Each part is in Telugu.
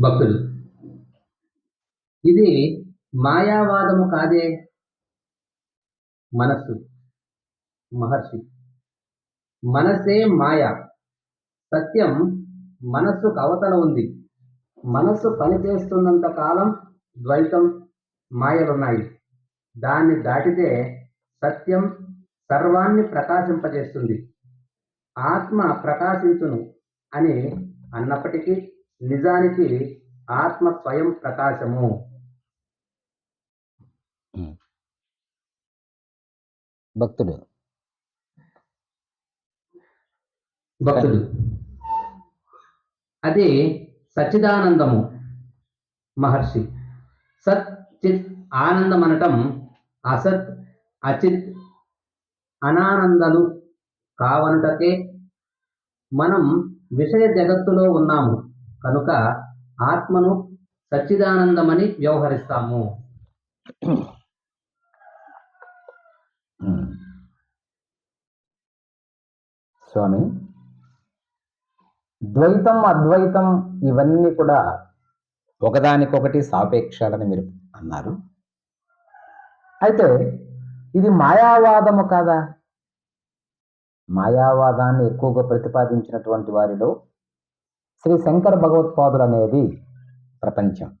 భక్తులు. ఇది మాయావాదము కాదే? మనస్సు. మహర్షి. మనసే మాయ. సత్యం మనస్సుకు అవతల ఉంది. మనస్సు పనిచేస్తున్నంత కాలం ద్వైతం మాయలున్నాయి. దాన్ని దాటితే సత్యం సర్వాన్ని ప్రకాశింపజేస్తుంది. ఆత్మ ప్రకాశించును అని అన్నప్పటికీ నిజానికి ఆత్మ స్వయం ప్రకాశము. భక్తుడు. భక్తుడు. అది సచ్చిదానందము మహర్షి. సత్ చిత్ ఆనందం అనటం అసత్ అచిత్ అనానందలు కావనుటకే మనం విషయ జగత్తులో ఉన్నాము. కనుక ఆత్మను సచ్చిదానందమని వ్యవహరిస్తాము. స్వామి ద్వైతం అద్వైతం ఇవన్నీ కూడా ఒకదానికొకటి సాపేక్షాలని మీరు అన్నారు. అయితే ఇది మాయావాదము కాదా? మాయావాదాన్ని ఎక్కువగా ప్రతిపాదించినటువంటి వారిలో శ్రీ శంకర భగవత్పాదులు అనేది ప్రపంచం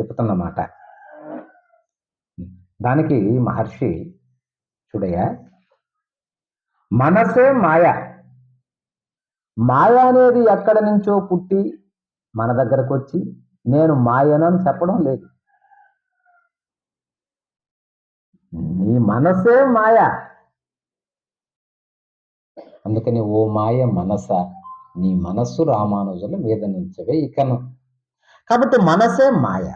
చెబుతున్నమాట. దానికి మహర్షి చూడయ్యా మనసే మాయ. మాయ అనేది ఎక్కడి నుంచో పుట్టి మన దగ్గరకు వచ్చి నేను మాయనని చెప్పడం లేదు. నీ మనసే మాయ. అందుకని ఓ మాయ మనస నీ మనస్సు రామానుజుల మీద నుంచవే ఇకను. కాబట్టి మనసే మాయ.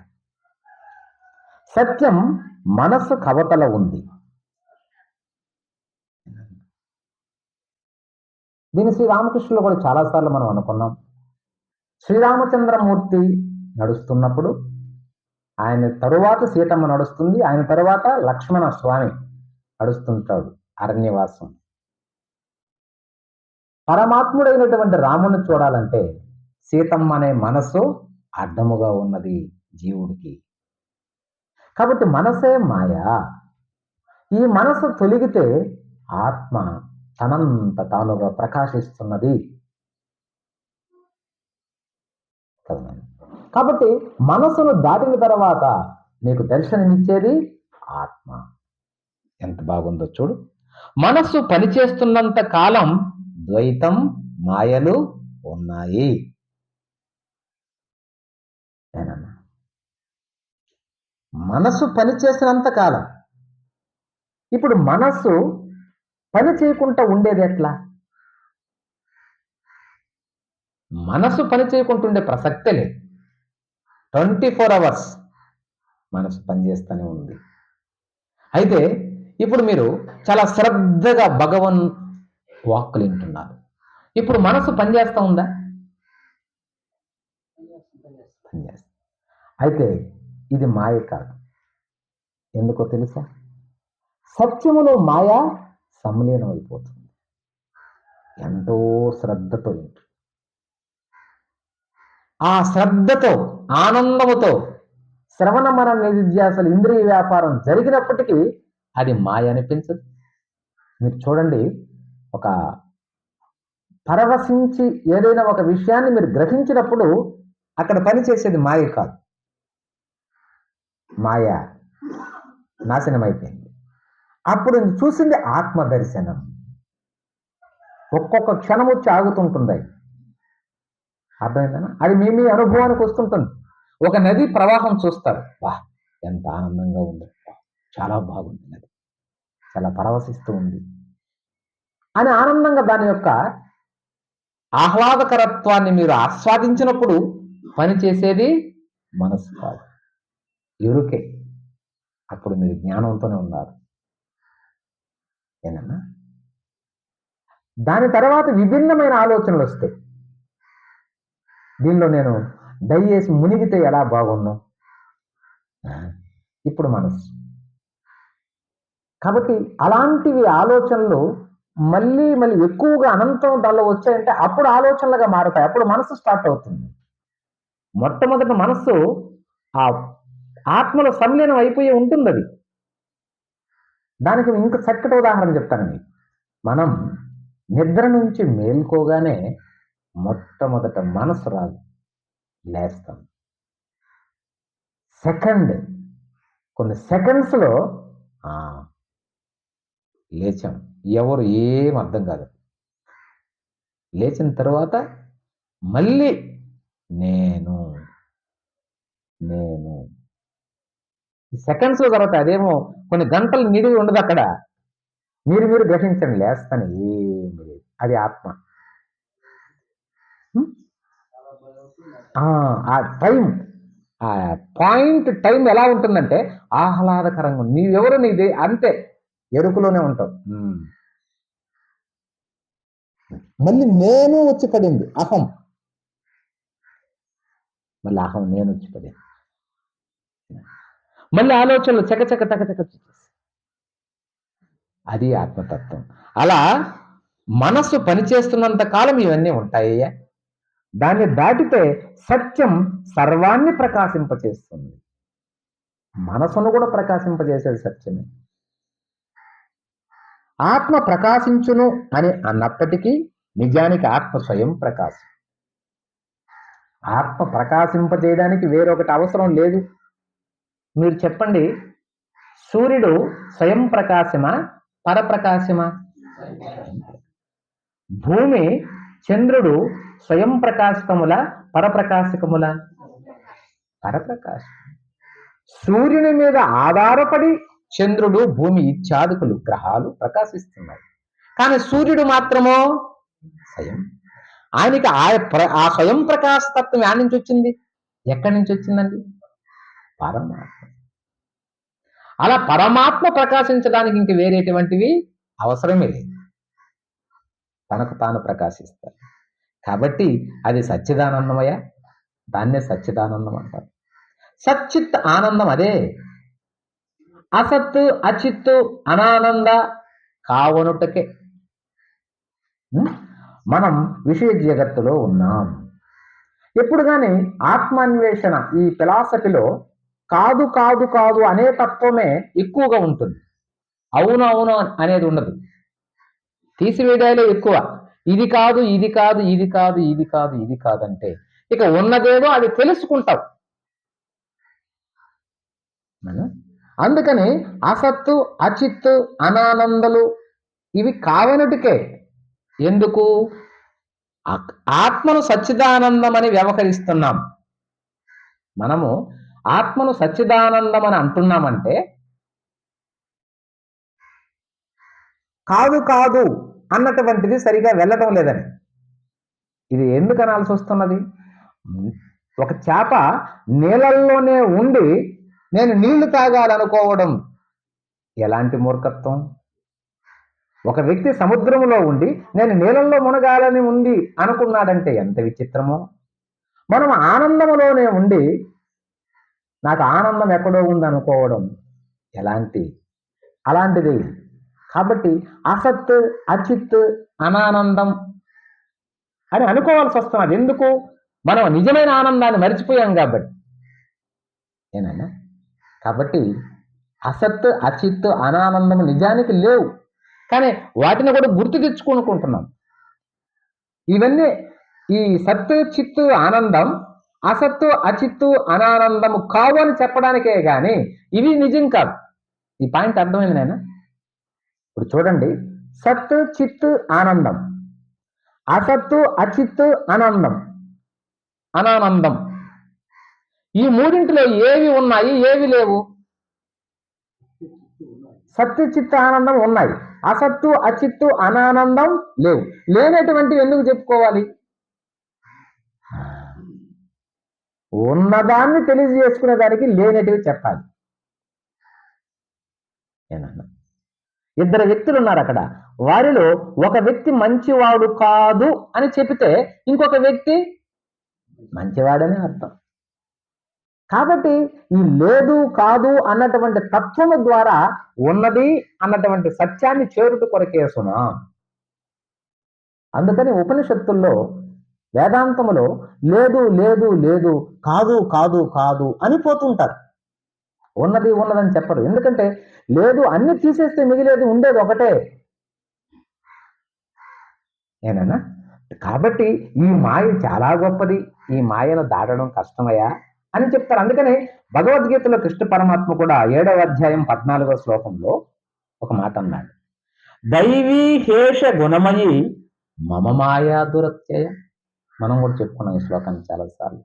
సత్యం మనస్సు కవతల ఉంది. దీని శ్రీరామకృష్ణులు కూడా చాలాసార్లు మనం అనుకున్నాం. శ్రీరామచంద్రమూర్తి నడుస్తున్నప్పుడు ఆయన తరువాత సీతమ్మ నడుస్తుంది ఆయన తరువాత లక్ష్మణ స్వామి నడుస్తుంటాడు అరణ్యవాసం పరమాత్ముడైనటువంటి రాముని చూడాలంటే సీతమ్మ అనే మనసు అర్థముగా ఉన్నది జీవుడికి. కాబట్టి మనసే మాయ. ఈ మనసు తొలిగితే ఆత్మ తనంత తానుగా ప్రకాశిస్తున్నది. కాబట్టి మనసును దాటిన తర్వాత నీకు దర్శనమిచ్చేది ఆత్మ. ఎంత బాగుందో చూడు. మనస్సు పనిచేస్తున్నంత కాలం ద్వైతం మాయలు ఉన్నాయి. మనసు మనస్సు పనిచేసినంత కాలం. ఇప్పుడు మనస్సు పని చేయకుండా ఉండేది ఎట్లా? మనసు పని చేయకుండా ఉండే ప్రసక్తే లేదు. ట్వంటీ ఫోర్ అవర్స్ మనసు పనిచేస్తూనే ఉంది. అయితే ఇప్పుడు మీరు చాలా శ్రద్ధగా భగవన్ వాక్కులు వింటున్నారు ఇప్పుడు మనసు పనిచేస్తూ ఉందా? పనిచేస్తా. అయితే ఇది మాయ కాదు. ఎందుకో తెలుసా? సత్యములో మాయ సమలీనం అయిపోతుంది ఎంతో శ్రద్ధతో వింటుంది ఆ శ్రద్ధతో ఆనందముతో శ్రవణ మన నిధ్యాసలు ఇంద్రియ వ్యాపారం జరిగినప్పటికీ అది మాయ అనిపించదు. మీరు చూడండి ఒక పరవశించి ఏదైనా ఒక విషయాన్ని మీరు గ్రహించినప్పుడు అక్కడ పని చేసేది మాయ కాదు. మాయ నాశనం అయిపోయింది అప్పుడు చూసింది ఆత్మ దర్శనం ఒక్కొక్క క్షణం వచ్చి ఆగుతుంటుంది అర్థమైందనా? అది మీ మీ అనుభవానికి వస్తుంటుంది. ఒక నది ప్రవాహం చూస్తారు. వా ఎంత ఆనందంగా ఉంది. చాలా బాగుంది నది. చాలా పరవశిస్తూ ఉంది. అని ఆనందంగా దాని యొక్క ఆహ్లాదకరత్వాన్ని మీరు ఆస్వాదించినప్పుడు పని చేసేది మనసు కాదు. ఎరుకే. అప్పుడు మీరు జ్ఞానంతోనే ఉన్నారు. ఏనన్నా దాని తర్వాత విభిన్నమైన ఆలోచనలు వస్తాయి. దీనిలో నేను డై వేసి మునిగితే ఎలా బాగున్నాం ఇప్పుడు మనసు. కాబట్టి అలాంటివి ఆలోచనలు మళ్ళీ మళ్ళీ ఎక్కువగా అనంతం దానిలో వచ్చాయంటే అప్పుడు ఆలోచనలుగా మారుతాయి. అప్పుడు మనసు స్టార్ట్ అవుతుంది. మొట్టమొదట మనస్సు ఆ ఆత్మలో సంలీనం అయిపోయి ఉంటుంది అది దానికి ఇంక చక్కటి ఉదాహరణ చెప్తాను మీకు. మనం నిద్ర నుంచి మేల్కోగానే మొట్టమొదట మనసు రాదు. లేస్తాం. సెకండ్ కొన్ని సెకండ్స్లో లేచాం. ఎవరు ఏం అర్థం కాదు. లేచిన తర్వాత మళ్ళీ నేను నేను. ఈ సెకండ్స్ తర్వాత అదేమో కొన్ని గంటలు నిడివి ఉండదు అక్కడ. మీరు మీరు గ్రహించండి లేస్తాను ఏమి లేదు. అది ఆత్మ. ఆ, టైం ఆ పాయింట్ టైం ఎలా ఉంటుందంటే ఆహ్లాదకరంగా ఉంది. నీవెవరు నీది? అంతే. ఎరుకులోనే ఉంటావు. మళ్ళీ నేను వచ్చి పడింది. అహం. మళ్ళీ అహం నేను వచ్చి పడింది. మళ్ళీ ఆలోచనలు చకచక తకచక అది ఆత్మతత్వం. అలా మనస్సు పనిచేస్తున్నంత కాలం ఇవన్నీ ఉంటాయ్యా. దాన్ని దాటితే సత్యం సర్వాన్ని ప్రకాశింపచేస్తుంది. మనసును కూడా ప్రకాశింపజేసేది సత్యమే. ఆత్మ ప్రకాశించును అని అన్నప్పటికీ నిజానికి ఆత్మ స్వయం ప్రకాశం. ఆత్మ ప్రకాశింపజేయడానికి వేరొకటి అవసరం లేదు. మీరు చెప్పండి సూర్యుడు స్వయం ప్రకాశమా పరప్రకాశమా? భూమి చంద్రుడు స్వయం ప్రకాశకముల పరప్రకాశకముల? పరప్రకాశం. సూర్యుని మీద ఆధారపడి చంద్రుడు భూమి ఇత్యాదికులు గ్రహాలు ప్రకాశిస్తున్నాయి. కానీ సూర్యుడు మాత్రమో స్వయం. ఆయనకి ఆ ప్ర- ఆ స్వయం ప్రకాశ తత్వం యాడ్ నుంచి వచ్చింది? ఎక్కడి నుంచి వచ్చిందండి? పరమాత్మ. అలా పరమాత్మ ప్రకాశించడానికి ఇంక వేరేటువంటివి అవసరమే లేదు. తనకు తాను ప్రకాశిస్తారు. కాబట్టి అది సచ్చిదానందమయ దాన్నే సచ్చిదానందం అంటారు. సచ్చిత్ ఆనందం అదే. అసత్తు అచిత్తు అనానంద కావనుటకే. మనం విషయ జగత్తులో ఉన్నాం. ఎప్పుడు కానీ ఆత్మాన్వేషణ ఈ ఫిలాసఫీలో కాదు కాదు కాదు అనే తత్వమే ఎక్కువగా ఉంటుంది. అవును అవును అనేది ఉండదు. తీసివేయడాలే ఎక్కువ. ఇది కాదు ఇది కాదు ఇది కాదు ఇది కాదు ఇది కాదంటే ఇక ఉన్నదేదో అది తెలుసుకుంటావు అందుకని అసత్తు అచిత్తు అనానందలు ఇవి కావనుటికే. ఎందుకు? ఆత్మను సచ్చిదానందం అని వ్యవహరిస్తున్నాం. మనము ఆత్మను సచ్చిదానందం అని అంటున్నామంటే కాదు కాదు అన్నటువంటిది సరిగా వెళ్ళటం లేదని. ఇది ఎందుకు అనాల్సి వస్తున్నది ఒక చేప నీళ్ళల్లోనే ఉండి నేను నీళ్ళు తాగాలనుకోవడం ఎలాంటి మూర్ఖత్వం? ఒక వ్యక్తి సముద్రంలో ఉండి నేను నీళ్ళల్లో మునగాలని ఉంది అనుకున్నాడంటే ఎంత విచిత్రమో? మనం ఆనందంలోనే ఉండి నాకు ఆనందం ఎక్కడో ఉంది అనుకోవడం ఎలాంటి? అలాంటిది. కాబట్టి అసత్ అచిత్ అనానందం అని అనుకోవాల్సి వస్తున్నది. ఎందుకు? మనం నిజమైన ఆనందాన్ని మర్చిపోయాం కాబట్టి. ఏనన్నా కాబట్టి అసత్ అచిత్ అనానందం నిజానికి లేవు. కానీ వాటిని కూడా గుర్తు తెచ్చుకొనుకుంటున్నాం. ఇవన్నీ ఈ సత్తు చిత్తు ఆనందం అసత్తు అచిత్తు అనానందము కావు అని చెప్పడానికే కానీ ఇవి నిజం కాదు. ఈ పాయింట్ అర్థమైంది నేను ఇప్పుడు చూడండి. సత్తు చిత్తు ఆనందం. అసత్తు అచిత్తు అనందం అనానందం. ఈ మూడింటిలో ఏవి ఉన్నాయి ఏవి లేవు? సత్తు చిత్త ఆనందం ఉన్నాయి. అసత్తు అచిత్తు అనానందం లేవు. లేనటువంటివి ఎందుకు చెప్పుకోవాలి? ఉన్నదాన్ని తెలియజేసుకునే దానికి లేనటివి చెప్పాలి. ఏనన్నా ఇద్దరు వ్యక్తులు ఉన్నారు అక్కడ. వారిలో ఒక వ్యక్తి మంచివాడు కాదు అని చెబితే ఇంకొక వ్యక్తి మంచివాడని అర్థం. కాబట్టి ఈ లేదు కాదు అన్నటువంటి తత్వము ద్వారా ఉన్నది అన్నటువంటి సత్యాన్ని చేరుట కొరకేసునా అందుకని ఉపనిషత్తుల్లో వేదాంతములో లేదు లేదు లేదు కాదు కాదు కాదు అని పోతుంటారు. ఉన్నది ఉన్నదని చెప్పరు. ఎందుకంటే లేదు అన్ని తీసేస్తే మిగిలేది ఉండేది ఒకటే. ఏనన్నా కాబట్టి ఈ మాయ చాలా గొప్పది. ఈ మాయను దాటడం కష్టమయ్యా. అని చెప్తారు. అందుకనే భగవద్గీతలో కృష్ణ పరమాత్మ కూడా ఏడవ అధ్యాయం పద్నాలుగో శ్లోకంలో ఒక మాట అన్నాడు. దైవీ హేష గుణమయి మమ మాయా దురత్యయ. మనం కూడా చెప్పుకున్నాం ఈ శ్లోకాన్ని చాలాసార్లు.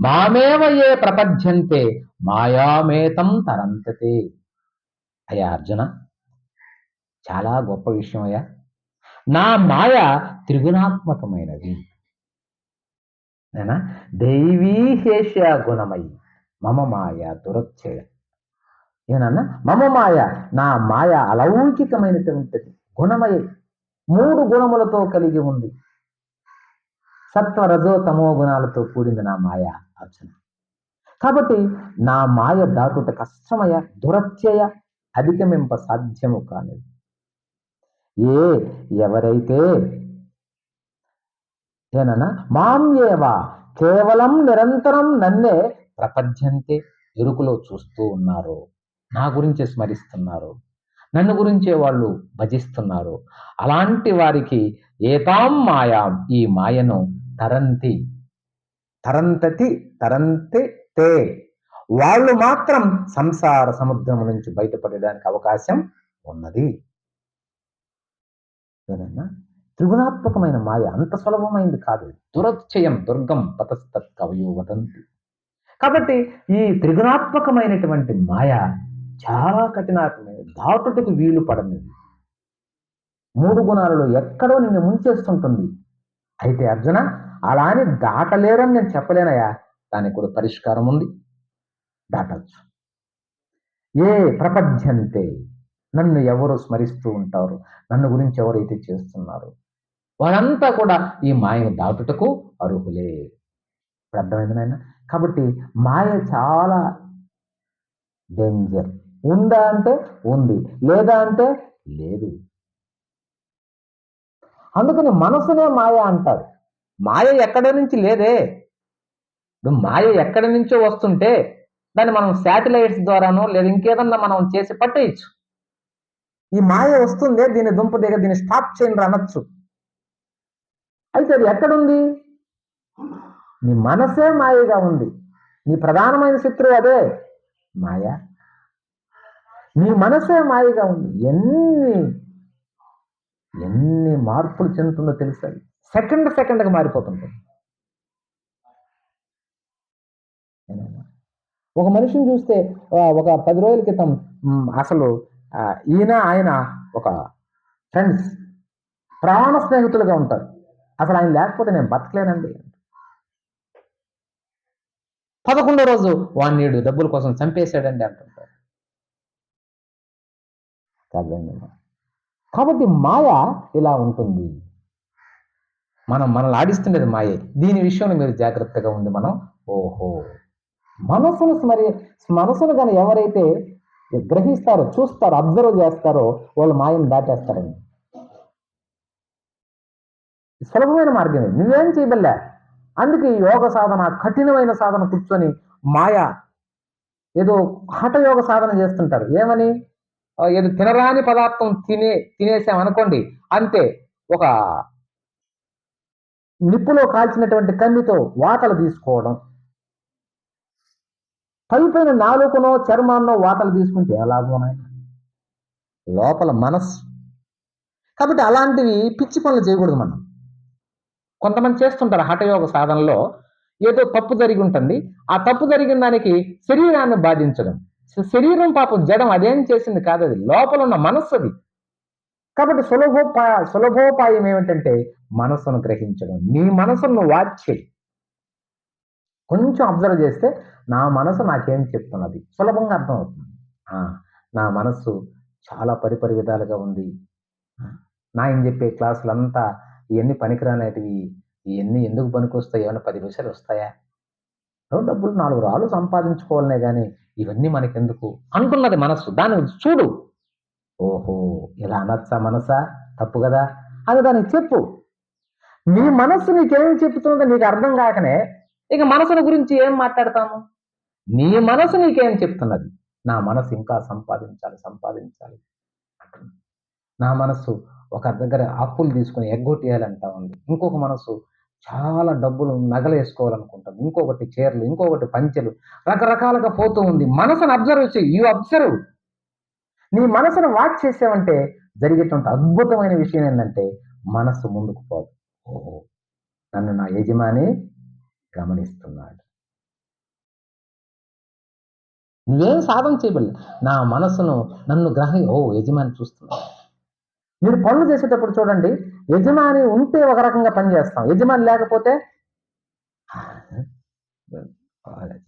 మామేవ ఏ ప్రపద్యంతే మాయామేతం తరంతతే. అయ్యా అర్జున చాలా గొప్ప విషయం అయ్యా నా మాయ త్రిగుణాత్మకమైనది. నేనా? దైవీహేష గుణమయి మమ మాయ దురచ్చేయ ఏనన్నా మమ మాయ నా మాయ అలౌకికమైనటువంటిది గుణమయ మూడు గుణములతో కలిగి ఉంది. సత్వ రజో తమో గుణాలతో కూడింది నా మాయ అర్చన. కాబట్టి నా మాయ దాటుట కష్టమయ దురత్యయ అధిగమింప సాధ్యము కానిది. ఏ ఎవరైతే ఏనన్నా? మాం కేవలం నిరంతరం నన్నే ప్రపంచంతే ఎరుకులో చూస్తూ ఉన్నారు. నా గురించే స్మరిస్తున్నారు. నన్ను గురించే వాళ్ళు భజిస్తున్నారు. అలాంటి వారికి ఏతాం మాయాం. ఈ మాయను తరంతి. తరంతతి తరంతి తే. వాళ్ళు మాత్రం సంసార సముద్రం నుంచి బయటపడడానికి అవకాశం ఉన్నది. ఏదన్నా త్రిగుణాత్మకమైన మాయ అంత సులభమైంది కాదు. దురచ్చయం దుర్గం పతస్తత్ కవయో వదంతి. కాబట్టి ఈ త్రిగుణాత్మకమైనటువంటి మాయ చాలా కఠినాత్మైనది దాటుటకు వీలు పడనిది. మూడు గుణాలలో ఎక్కడో నిన్ను ముంచేస్తుంటుంది. అయితే అర్జున అలా అని దాటలేరని నేను చెప్పలేనయా దానికి కూడా పరిష్కారం ఉంది. దాటచ్చు. ఏ ప్రపంచంతే నన్ను ఎవరు స్మరిస్తూ ఉంటారు? నన్ను గురించి ఎవరైతే చేస్తున్నారు? వారంతా కూడా ఈ మాయను దాటుటకు అర్హులే. ఇప్పుడు అర్థమైంది నాయన? కాబట్టి మాయ చాలా డేంజర్ ఉందా అంటే ఉంది లేదా అంటే లేదు. అందుకని మనసునే మాయ అంటారు. మాయ ఎక్కడి నుంచి లేదే? మాయ ఎక్కడి నుంచో వస్తుంటే దాన్ని మనం శాటిలైట్స్ ద్వారానో లేదా ఇంకేదన్నా మనం చేసి పట్టేయచ్చు. ఈ మాయ వస్తుందే దీని దుంప దిగ దీన్ని స్టాప్ చేయండి అనొచ్చు. అయితే అది ఎక్కడుంది? నీ మనసే మాయగా ఉంది. నీ ప్రధానమైన శత్రువు అదే మాయ. నీ మనసే మాయగా ఉంది. ఎన్ని ఎన్ని మార్పులు చెందుతుందో తెలుసా? సెకండ్ సెకండ్గా మారిపోతుంది ఒక మనిషిని చూస్తే ఒక పది రోజుల క్రితం అసలు ఈయన ఆయన ఒక ఫ్రెండ్స్ ప్రాణ స్నేహితులుగా ఉంటారు. అసలు ఆయన లేకపోతే నేను బతకలేనండి. పదకొండో రోజు వాణ్ణీడు డబ్బుల కోసం చంపేశాడండి అంటుంటారు. కాబట్టి మాయ ఇలా ఉంటుంది. మనం మనల్ని ఆడిస్తుండేది మాయే. దీని విషయంలో మీరు జాగ్రత్తగా ఉండి మనం ఓహో. మనసును స్మరి మనసును కానీ ఎవరైతే గ్రహిస్తారో చూస్తారో అబ్జర్వ్ చేస్తారో వాళ్ళు మాయను దాటేస్తారండి. సులభమైన మార్గమే. నువ్వేం చేయబల్లే? అందుకే యోగ సాధన కఠినమైన సాధన కూర్చొని మాయ ఏదో హఠయోగ సాధన చేస్తుంటారు. ఏమని? ఏదో తినరాని పదార్థం తినే తినేసామనుకోండి అంతే. ఒక నిప్పులో కాల్చినటువంటి కమ్మితో వాతలు తీసుకోవడం. పైపైన నాలుకనో చర్మాన్నో వాతలు తీసుకుంటే ఎలాగోనాయి లోపల మనస్సు. కాబట్టి అలాంటివి పిచ్చి పనులు చేయకూడదు మనం. కొంతమంది చేస్తుంటారు హఠయోగ సాధనలో ఏదో తప్పు జరిగి ఉంటుంది. ఆ తప్పు జరిగిన దానికి శరీరాన్ని బాధించడం. శరీరం పాపం జడం అదేం చేసింది కాదు అది. లోపల ఉన్న మనస్సు అది. కాబట్టి సులభోపాయ సులభోపాయం ఏమిటంటే మనస్సును గ్రహించడం. నీ మనసును వాచ్ చేయి. కొంచెం అబ్జర్వ్ చేస్తే నా మనసు నాకేం చెప్తున్నది? సులభంగా అర్థమవుతుంది. నా మనస్సు చాలా పరిపరి విధాలుగా ఉంది నా నాయన చెప్పే క్లాసులంతా ఇవన్నీ పనికిరానేటివి ఇవన్నీ ఎందుకు పనికొస్తాయి? ఏమైనా పది పైసలు వస్తాయా? డబ్బులు నాలుగు రాళ్ళు సంపాదించుకోవాలనే కానీ ఇవన్నీ మనకెందుకు? అనుకున్నది మనస్సు. దాన్ని చూడు. ఓహో ఇలా అనొచ్చా మనసా? తప్పు కదా? అని దానికి చెప్పు. నీ మనస్సు నీకేం చెప్తుందో నీకు అర్థం కాకనే ఇక మనసుని గురించి ఏం మాట్లాడతాము? నీ మనసు నీకేం చెప్తున్నది? నా మనసు ఇంకా సంపాదించాలి సంపాదించాలి. నా మనస్సు ఒక దగ్గర అప్పులు తీసుకొని ఎగ్గొట్టేయాలంటా ఉంది. ఇంకొక మనసు చాలా డబ్బులు నగలు వేసుకోవాలనుకుంటుంది ఇంకొకటి చీరలు ఇంకొకటి పంచెలు రకరకాలుగా పోతూ ఉంది. మనసును అబ్జర్వ్ చేయి. You observe. నీ మనసును వాచ్ చేసావంటే జరిగేటువంటి అద్భుతమైన విషయం ఏంటంటే మనసు ముందుకు పోదు. ఓహో! నన్ను నా యజమాని గమనిస్తున్నాడు. నువ్వేం సాధన చేయబడలే నా మనసును నన్ను గ్రహ ఓ యజమాని చూస్తున్నాడు. మీరు పనులు చేసేటప్పుడు చూడండి యజమాని ఉంటే ఒక రకంగా పని చేస్తాం. యజమాని లేకపోతే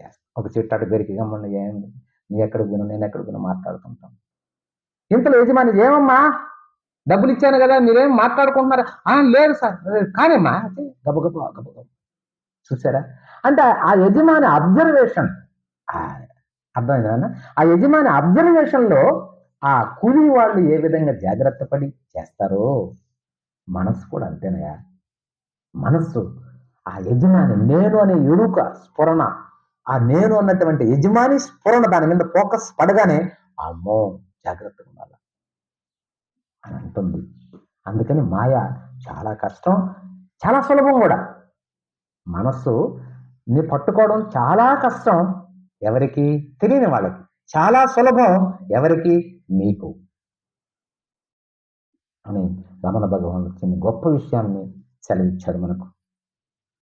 చేస్తాం ఒక చెట్టు అటు పెరిగి గమ్మని ఏం నీ ఎక్కడ గుణ నేను ఎక్కడ గుణ మాట్లాడుకుంటాం. ఇంతలో యజమాని ఏమమ్మా? డబ్బులు ఇచ్చాను కదా మీరేం మాట్లాడుకుంటున్నారు? "ఆ, లేదు సార్ కానీమ్మా. గబగబ గబగబ చూసారా? అంటే ఆ యజమాని అబ్జర్వేషన్ అర్థమైందా ఆ యజమాని అబ్జర్వేషన్లో ఆ కూలి వాళ్ళు ఏ విధంగా జాగ్రత్త పడి చేస్తారో మనస్సు కూడా అంతేనయా మనస్సు ఆ యజమాని నేను అనే ఎరుక స్ఫురణ ఆ నేను అన్నటువంటి యజమాని స్ఫురణ దాని మీద ఫోకస్ పడగానే అమ్మో జాగ్రత్తగా ఉండాలి? అని అంటుంది. అందుకని మాయ చాలా కష్టం చాలా సులభం కూడా. మనస్సు ని పట్టుకోవడం చాలా కష్టం ఎవరికి? తెలియని వాళ్ళకి. చాలా సులభం ఎవరికి? మీకు అని రమణ భగవాన్ చిన్న గొప్ప విషయాన్ని సెలవిచ్చాడు మనకు.